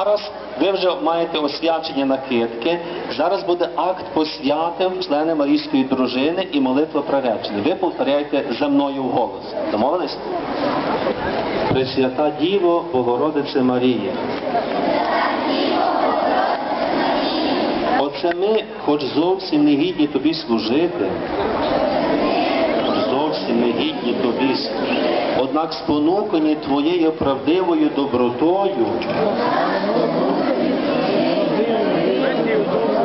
Зараз ви вже маєте освячення накидки. Зараз буде акт посвяти в члени Марійської дружини і молитва приречення. Ви повторяєте за мною вголос. Домовились? Пресвята Діво, Богородице Марія. Оце ми, хоч зовсім не гідні тобі служити, зовсім не гідні тобі, однак спонукані твоєю правдивою добротою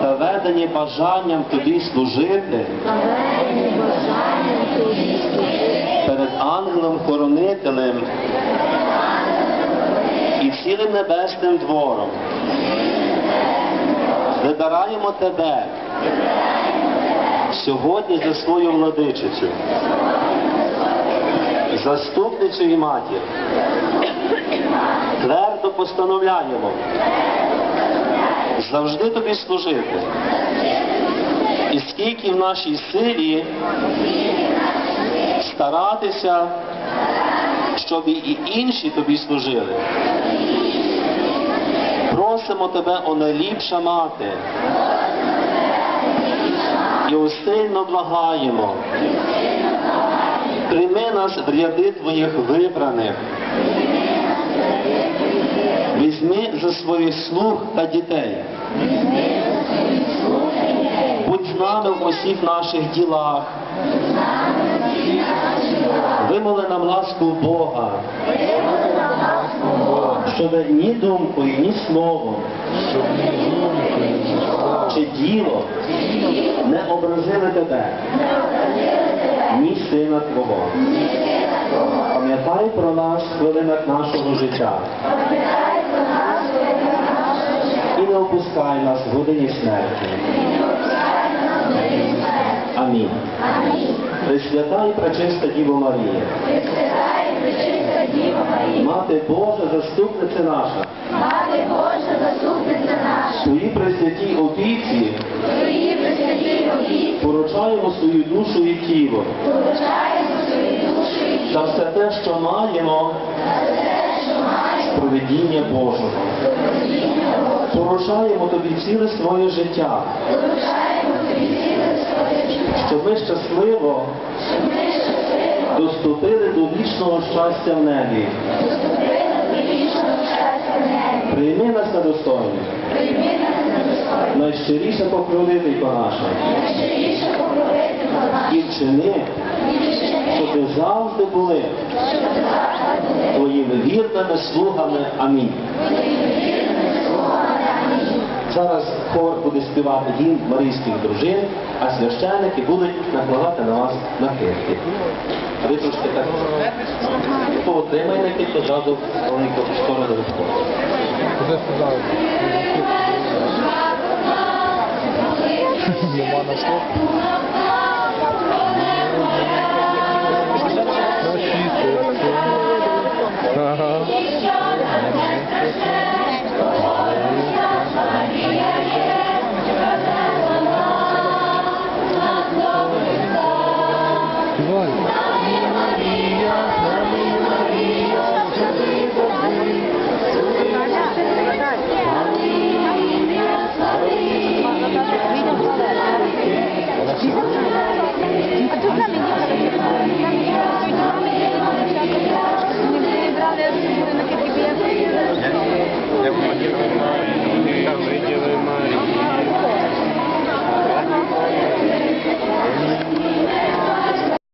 та ведені бажанням тобі служити перед ангелом-хоронителем і цілим небесним двором. Вибираємо тебе сьогодні за свою владичицю, заступницю і матір. Твердо постановляємо завжди тобі служити. І скільки в нашій силі старатися, щоб і інші тобі служили. Просимо тебе, о найліпша мати, і усильно благаємо. Прийми нас в ряди твоїх вибраних. Візьми за своїх слуг та дітей. Будь з нами в усіх наших ділах. Вимоли нам ласку Бога, щоб ні думкою, ні словом, чи діло не образили тебе, ні сина Твого. Пам'ятай про нас в хвилинах нашого життя. І не опускай нас в годині смерті. Амінь. Пресвята і пречиста Діво Марія, Мати Божа, заступниця наша, Мати Божа, заступниця наша, Твої пресвятій опіці Твої пресвятій обід, поручаємо свою душу і тіло. Поважаємо свою душу і та все те, що маємо. З проведіння Божого. Поручаємо тобі ціле своє життя, поважаємо тобі ціле своє життя, щоб ми щасливо доступили до вічного щастя в небі. Прийми нас на достойну, найщиріше покровителько наша, і вчини, щоб завжди були твоїми вірними слугами. Амінь. Зараз хор буде співати гімн Марійських дружин, а священники будуть накладати на вас накидки. А ви трошки так поотримай накидку, зразу маленько в сторону виходить. Нема. На Vai. Yeah, yeah, yeah.